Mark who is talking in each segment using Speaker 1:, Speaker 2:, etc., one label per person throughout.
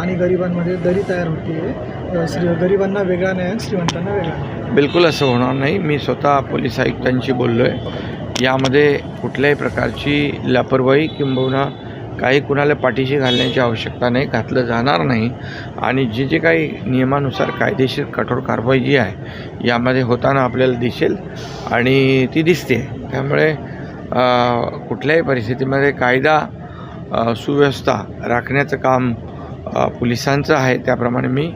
Speaker 1: आणि गरिबांमध्ये दरी तयार होते. श्री गरिबांना वेगळा न्याय आणि श्रीमंतांना वेगळा न्याय.
Speaker 2: बिलकुल असं होणार नाही. मी स्वतः पोलीस आयुक्तांशी बोललो आहे यामध्ये कुठल्याही प्रकारची लापरवाही किंबहुना काही कुणाला पाठीशी घालण्याची आवश्यकता नाही घातलं जाणार नाही. आणि जे जे काही नियमानुसार कायदेशीर कठोर कारवाई जी आहे यामध्ये होताना आपल्याला दिसेल आणि ती दिसते. त्यामुळे कुठल्याही परिस्थितीमध्ये कायदा सुव्यवस्था राखण्याचं काम पोलिसांचं आहे त्याप्रमाणे मी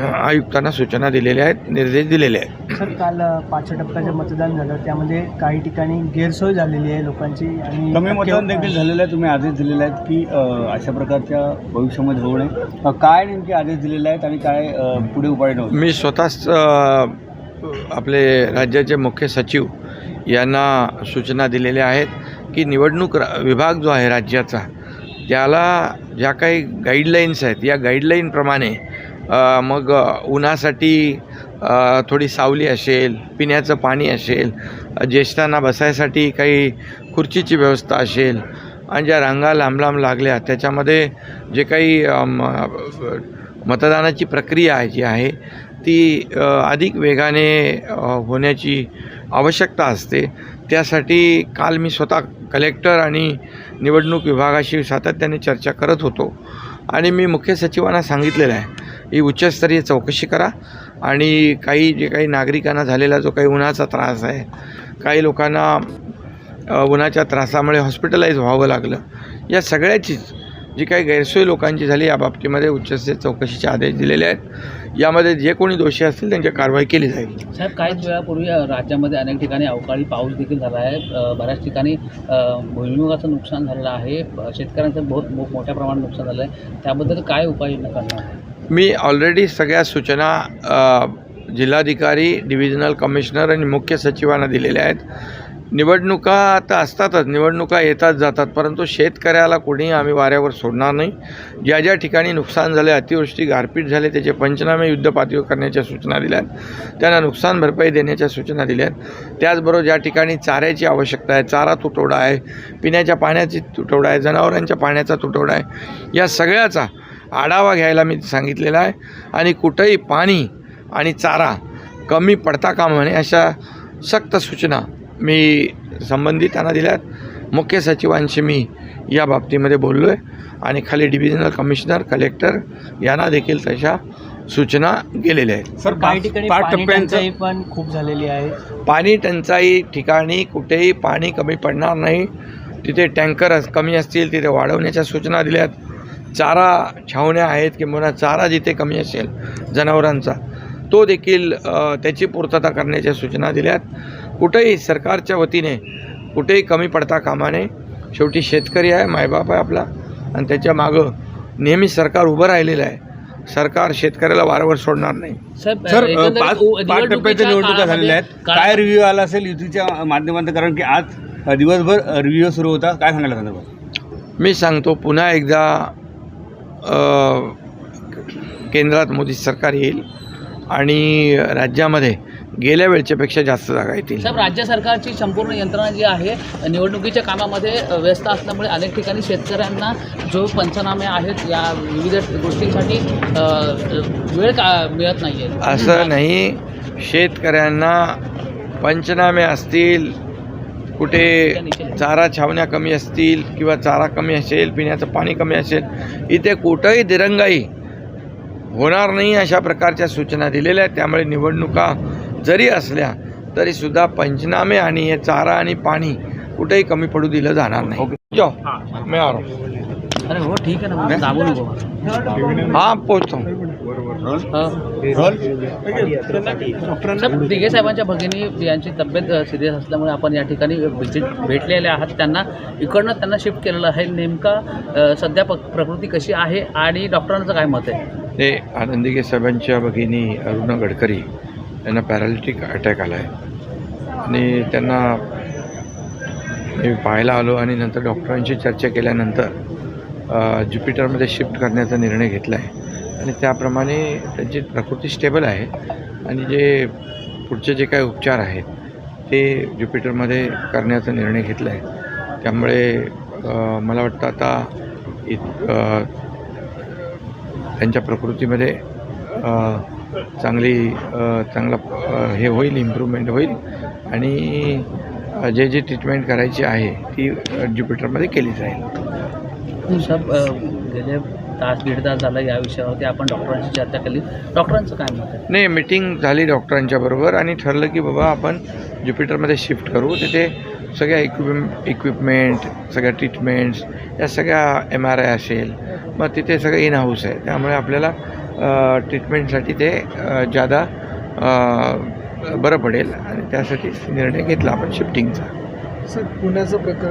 Speaker 2: आयुक्तांना सूचना दिलेल्या आहेत निर्देश दिलेले आहेत.
Speaker 1: सर काल पाचव्या टप्प्याचं मतदान झालं. त्यामध्ये काही ठिकाणी गैरसोय झालेली आहे लोकांची आणि
Speaker 3: कमी मतदान देखील झालेलं आहे. तुम्ही आदेश दिलेले आहेत की अशा प्रकारच्या भविष्यामध्ये होऊ नये. काय नेमके आदेश दिलेले आहेत आणि काय पुढे उपाययोजना होतील?
Speaker 2: मी स्वतःच आपले राज्याचे मुख्य सचिव यांना सूचना दिलेल्या आहेत की निवडणूक विभाग जो आहे राज्याचा त्याला ज्या काही गाईडलाईन्स आहेत या गाईडलाईनप्रमाणे मग उन्हासाठी थोडी सावली असेल पिण्याचं पाणी असेल ज्येष्ठांना बसायसाठी काही खुर्चीची व्यवस्था असेल आणि ज्या रांगा लांब लांब लागल्या त्याच्यामध्ये जे काही मतदानाची प्रक्रिया आहे जी आहे ती अधिक वेगाने होण्याची आवश्यकता असते. त्यासाठी काल मी स्वतः कलेक्टर आणि निवडणूक विभागाशी सातत्याने चर्चा करत होतो. आणि मी मुख्य सचिवांना सांगितलेलं आहे ही उच्चस्तरीय चौकशी करा आणि काही जे काही नागरिकांना झालेला जो काही उन्हाचा त्रास आहे काही लोकांना उन्हाच्या त्रासामुळे हॉस्पिटलाइज व्हावं लागलं. या सगळ्याचीच जी काही गैरसोय लोकांची झाली या बाबतीमध्ये उच्चस्तरीय चौकशीचे आदेश दिलेले आहेत. यामध्ये जे कोणी दोषी असतील त्यांची कारवाई केली जाईल.
Speaker 4: साहेब काहीच वेळापूर्वी राज्यामध्ये अनेक ठिकाणी अवकाळी पाऊस देखील झाला आहे. बऱ्याच ठिकाणी भुईमुगाचं नुकसान झालेलं आहे. शेतकऱ्यांचं बहुत मोठ्या प्रमाणात नुकसान झालं आहे त्याबद्दल काय उपाययोजना करणार आहे?
Speaker 2: मी ऑलरेडी सगळ्या सूचना जिल्हाधिकारी डिव्हिजनल कमिशनर आणि मुख्य सचिवांना दिलेल्या आहेत. निवडणुका आता असतातच निवडणुका येतात जातात परंतु शेतकऱ्याला कोणी आम्ही वाऱ्यावर सोडणार नाही. ज्या ज्या ठिकाणी नुकसान झाले अतिवृष्टी गारपीट झाले त्याचे पंचनामे युद्धपातळीवर करण्याच्या सूचना दिल्या आहेत. त्यांना नुकसान भरपाई देण्याच्या सूचना दिल्या आहेत. त्याचबरोबर ज्या ठिकाणी चाऱ्याची आवश्यकता आहे चारा तुटवडा आहे पिण्याच्या पाण्याची तुटवडा आहे जनावरांच्या पाण्याचा तुटवडा आहे या सगळ्याचा आढावा घ्यायला मी सांगितलेला आहे. आणि कुठंही पाणी आणि चारा कमी पडता कामा नये अशा सक्त सूचना मी संबंधितांना दिल्यात. मुख्य सचिवांशी मी या बाबतीमध्ये बोललो आहे आणि खाली डिव्हिजनल कमिशनर कलेक्टर यांना देखील तशा सूचना गेलेल्या आहेत.
Speaker 3: सर
Speaker 1: काही
Speaker 3: पाच
Speaker 1: ठिकाणी पाणी टंचाई पण खूप झालेली आहे.
Speaker 2: पाणी टंचाई ठिकाणी कुठेही पाणी कमी पडणार नाही. तिथे टँकर कमी असतील तिथे वाढवण्याच्या सूचना दिल्यात. चारा छावण्या आहेत किंवा चारा जिथे कमी असेल जनावरांचा तो देखील त्याची पूर्तता करण्याच्या सूचना दिल्यात. कुठेही सरकारच्या वतीने कुठेही कमी पडता कामा नये. शेवटी शेतकरी आहे मायबाप आहे आपला. आणि त्याच्या मागं नेहमी सरकार उभं राहिलेलं आहे. सरकार शेतकऱ्याला वारंवार सोडणार नाही.
Speaker 3: सर पाच पाच टप्प्याच्या निवडणुका झालेल्या आहेत. काय रिव्ह्यू आला असेल युतीच्या माध्यमातून? कारण की आज दिवसभर रिव्ह्यू सुरू होता. काय सांगायला संदर्भात
Speaker 2: मी सांगतो पुन्हा एकदा केंद्रात मोदी सरकार येईल आणि राज्यामध्ये गेल्या वेळच्यापेक्षा जास्त जागा येतील.
Speaker 4: साहेब राज्य सरकारची संपूर्ण यंत्रणा जी आहे निवडणुकीच्या कामामध्ये व्यस्त असल्यामुळे अनेक ठिकाणी शेतकऱ्यांना जो पंचनामे आहेत या विविध गोष्टींसाठी वेळ का मिळत नाही आहे
Speaker 2: असं नाही. शेतकऱ्यांना पंचनामे असतील कुठे चारा छावण्या कमी असतील किंवा चारा कमी असेल पिण्याचं पाणी कमी असेल इथे कुठंही दिरंगाई होणार नाही अशा प्रकारच्या सूचना दिलेल्या आहेत. त्यामुळे निवडणुका जरी असल्या तरीसुद्धा पंचनामे आणि हे चारा आणि पाणी कुठेही कमी पडू दिलं जाणार नाही. जाओ, मैं आ रहा हूं.
Speaker 4: अरे हो ठीक आहे ना मग दाबू नको
Speaker 2: हां
Speaker 4: साहेब दिघे साहेबांच्या भगिनी यांची तब्येत सिरियस असल्यामुळे आपण या ठिकाणी व्हिजिट भेटलेले आहात. त्यांना इकडनं त्यांना शिफ्ट केलेलं आहे. नेमका सध्या प प्रकृती कशी आहे आणि डॉक्टरांचं काय मत आहे?
Speaker 2: ते आनंदिके साहेबांच्या भगिनी अरुणा गडकरी यांना पॅरालिटिक अटॅक आला आहे आणि त्यांना मी पाहायला आलो आणि नंतर डॉक्टरांशी चर्चा केल्यानंतर ज्युपिटरमध्ये शिफ्ट करण्याचा निर्णय घेतला आहे आणि त्याप्रमाणे त्यांची प्रकृती स्टेबल आहे. आणि जे पुढचे जे काही उपचार आहेत ते ज्युपिटरमध्ये करण्याचा निर्णय घेतला आहे त्यामुळे मला वाटतं आता इत त्यांच्या प्रकृतीमध्ये चांगली चांगला हे होईल इम्प्रूव्हमेंट होईल. आणि जे जे ट्रीटमेंट करायची आहे ती ज्युपिटरमध्ये केली जाईल.
Speaker 4: साहेब गेले तास दीड तास झाला या विषयावरती आपण डॉक्टरांशी चर्चा केली. डॉक्टरांचं काय मत आहे?
Speaker 2: नाही मिटिंग झाली डॉक्टरांच्या बरोबर आणि ठरलं की बाबा आपण ज्युपिटरमध्ये शिफ्ट करू. तिथे सगळ्या इक्विप इक्विपमेंट सगळ्या ट्रीटमेंट्स या सगळ्या एम आर आय असेल. मग तिथे सगळं इन हाऊस आहे. त्यामुळे आपल्याला ट्रीटमेंटसाठी ते जादा बरं पडेल. आणि त्यासाठी निर्णय घेतला आपण शिफ्टिंगचा
Speaker 1: सर पुण्याचं प्रकरण